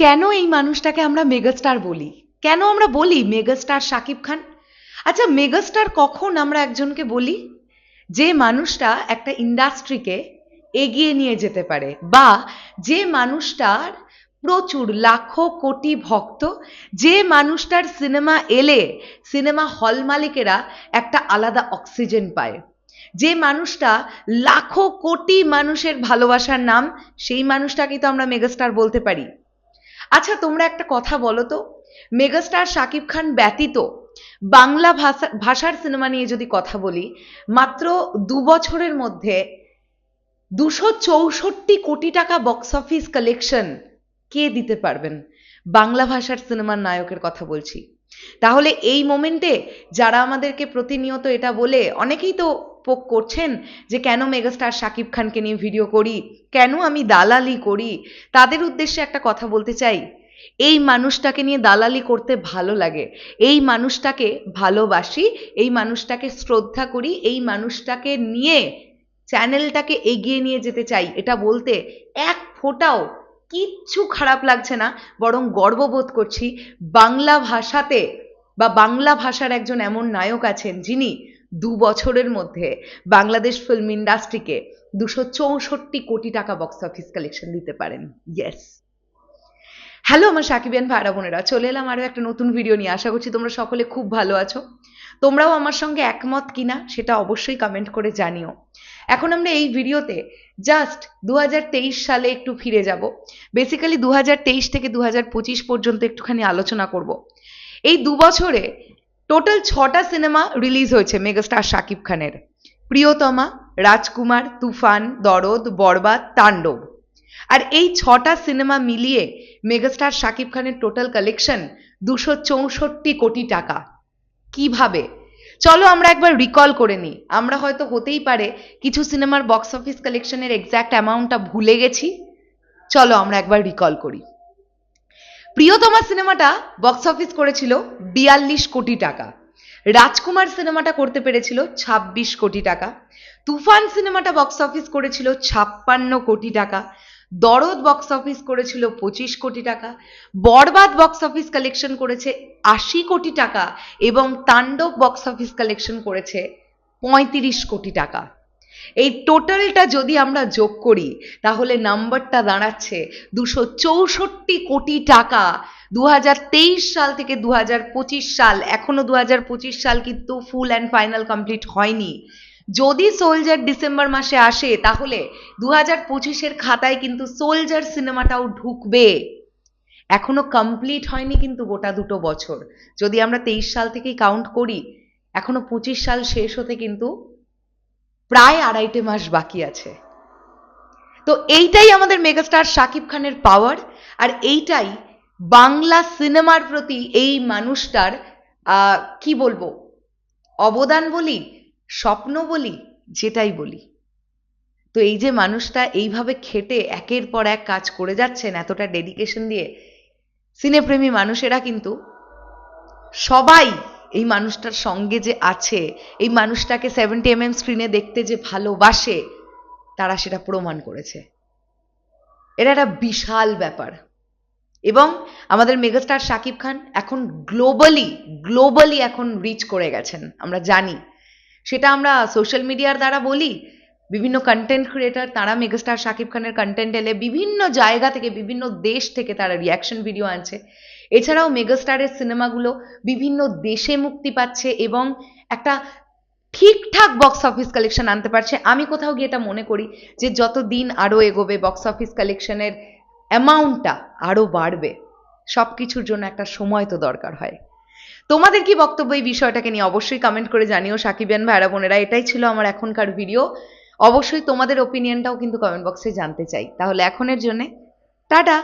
কেন এই মানুষটাকে আমরা মেগাস্টার বলি? কেন আমরা বলি মেগাস্টার শাকিব খান? আচ্ছা মেগাস্টার কখন আমরা একজনকে বলি? যে মানুষটা একটা ইন্ডাস্ট্রিকে এগিয়ে নিয়ে যেতে পারে বা যে মানুষটার প্রচুর লাখো কোটি ভক্ত, যে মানুষটার সিনেমা এলে সিনেমা হল মালিকেরা একটা আলাদা অক্সিজেন পায়। যে মানুষটা লাখো কোটি মানুষের ভালোবাসার নাম, সেই মানুষটাকেই তো আমরা মেগাস্টার বলতে পারি। আচ্ছা তোমরা একটা কথা বলো তো। মেগাস্টার শাকিব খান ব্যতীত বাংলা ভাষা, ভাষার সিনেমা নিয়ে যদি কথা বলি, মাত্র দু বছরের মধ্যে দুশো চৌষট্টি কোটি টাকা বক্স অফিস কালেকশন কে দিতে পারবেন? বাংলা ভাষার সিনেমার নায়কের কথা বলছি। তাহলে এই মোমেন্টে যারা আমাদেরকে প্রতিনিয়ত এটা বলে, অনেকেই তো পোক করছেন যে কেন মেগাস্টার শাকিব খানকে নিয়ে ভিডিও করি, কেন আমি দালালি করি? তাদের উদ্দেশ্যে একটা কথা বলতে চাই। এই মানুষটাকে নিয়ে দালালি করতে ভালো লাগে। এই মানুষটাকে ভালোবাসি, এই মানুষটাকে শ্রদ্ধা করি, এই মানুষটাকে নিয়ে চ্যানেলটাকে এগিয়ে নিয়ে যেতে চাই। এটা বলতে এক ফোঁটাও কিচ্ছু খারাপ লাগছে না, বরং গর্ববোধ করছি বাংলা ভাষাতে বা বাংলা ভাষার একজন এমন নায়ক আছেন যিনি দু বছরের মধ্যে বাংলাদেশ ফিল্ম ইন্ডাস্ট্রিকে দুশো চৌষট্টি কোটি টাকা বক্স অফিস কালেকশন দিতে পারেন। ইয়েস হ্যালো আমার সাকিবিয়ান ভাইরা বোনেরা। চলে এলাম আরও একটা নতুন ভিডিও নিয়ে। আশা করছি তোমরা সকলে খুব ভালো আছো। তোমরাও আমার সঙ্গে একমত কিনা সেটা অবশ্যই কমেন্ট করে জানিও। এখন আমরা এই ভিডিওতে জাস্ট দু হাজার তেইশ সালে একটু ফিরে যাব। বেসিক্যালি দু হাজার তেইশ থেকে দু হাজার পঁচিশ পর্যন্ত একটুখানি আলোচনা করব। এই দু বছরে টোটাল ছটা সিনেমা রিলিজ হয়েছে মেগাস্টার শাকিব খানের প্রিয়তমা, রাজকুমার, তুফান, দরদ, বরবাদ, তাণ্ডব। আর এই ছটা সিনেমা মিলিয়ে মেগাস্টার শাকিব খানের টোটাল কালেকশন দুশো চৌষট্টি কোটি টাকা। কীভাবে? চলো আমরা একবার রিকল করে নিই। আমরা হয়তো হতেই পারে কিছু সিনেমার বক্স অফিস কালেকশনের এক্স্যাক্ট অ্যামাউন্টটা ভুলে গেছি। চলো আমরা একবার রিকল করি। প্রিয়তমা সিনেমাটা বক্স অফিস করেছিল বিয়াল্লিশ কোটি টাকা। রাজকুমার সিনেমাটা করতে পেরেছিল ছাব্বিশ কোটি টাকা। তুফান সিনেমাটা বক্স অফিস করেছিল ছাপ্পান্ন কোটি টাকা। দরদ বক্স অফিস করেছিল পঁচিশ কোটি টাকা। বরবাদ বক্স অফিস কালেকশন করেছে আশি কোটি টাকা এবং তাণ্ডব বক্স অফিস কালেকশন করেছে পঁয়ত্রিশ কোটি টাকা। এই টোটালটা যদি আমরা যোগ করি, তাহলে নাম্বারটা দাঁড়াচ্ছে দুশো চৌষট্টি কোটি টাকা। দুহাজার তেইশ সাল থেকে দুহাজার পঁচিশ সাল, এখনও দু সাল কিন্তু ফুল অ্যান্ড ফাইনাল কমপ্লিট হয়নি। যদি সোলজার ডিসেম্বর মাসে আসে, তাহলে দু হাজার পঁচিশের খাতায় কিন্তু সোলজার সিনেমাটাও ঢুকবে। এখনও কমপ্লিট হয়নি কিন্তু গোটা দুটো বছর। যদি আমরা তেইশ সাল থেকেই কাউন্ট করি, এখনও পঁচিশ সাল শেষ হতে কিন্তু প্রায় আড়াইটে মাস বাকি আছে। তো এইটাই আমাদের মেগাস্টার শাকিব খানের পাওয়ার আর এইটাই বাংলা সিনেমার প্রতি এই মানুষটার কি বলব, অবদান বলি, স্বপ্ন বলি, যেটাই বলি। তো এই যে মানুষটা এইভাবে খেটে একের পর এক কাজ করে যাচ্ছেন, এতটা ডেডিকেশন দিয়ে সিনেপ্রেমী মানুষেরা কিন্তু সবাই এই মানুষটার সঙ্গে যে আছে, এই মানুষটাকে সেভেন্টি এম এম স্ক্রিনে দেখতে যে ভালোবাসে, তারা সেটা প্রমাণ করেছে। এটা একটা বিশাল ব্যাপার। এবং আমাদের মেগাস্টার শাকিব খান এখন গ্লোবালি গ্লোবালি এখন রিচ করে গেছেন, আমরা জানি। সেটা আমরা সোশ্যাল মিডিয়ার দ্বারা বলি বিভিন্ন কন্টেন্ট ক্রিয়েটার তারা মেগাস্টার শাকিব খানের কন্টেন্ট এলে বিভিন্ন জায়গা থেকে, বিভিন্ন দেশ থেকে তারা রিয়াকশন ভিডিও আনছে। এছাড়াও মেগাস্টারের সিনেমাগুলো বিভিন্ন দেশে মুক্তি পাচ্ছে এবং একটা ঠিকঠাক বক্স অফিস কালেকশন আনতে পারছে। আমি কোথাও গিয়ে এটা মনে করি যে যত দিন আরও এগোবে বক্স অফিস কালেকশনের অ্যামাউন্টটা আরও বাড়বে। সব কিছুর জন্য একটা সময় তো দরকার হয়। তোমাদের কি বক্তব্য এই বিষয়টাকে নিয়ে? অবশ্যই কমেন্ট করে জানিও সাকিবিয়ান ভাইরা বোনেরা। এটাই ছিল আমার এখনকার ভিডিও অবশ্যই তোমাদের ওপিনিয়নটাও কিন্তু কমেন্ট বক্সে জানতে চাই। তাহলে এখনের জন্যে টাটা।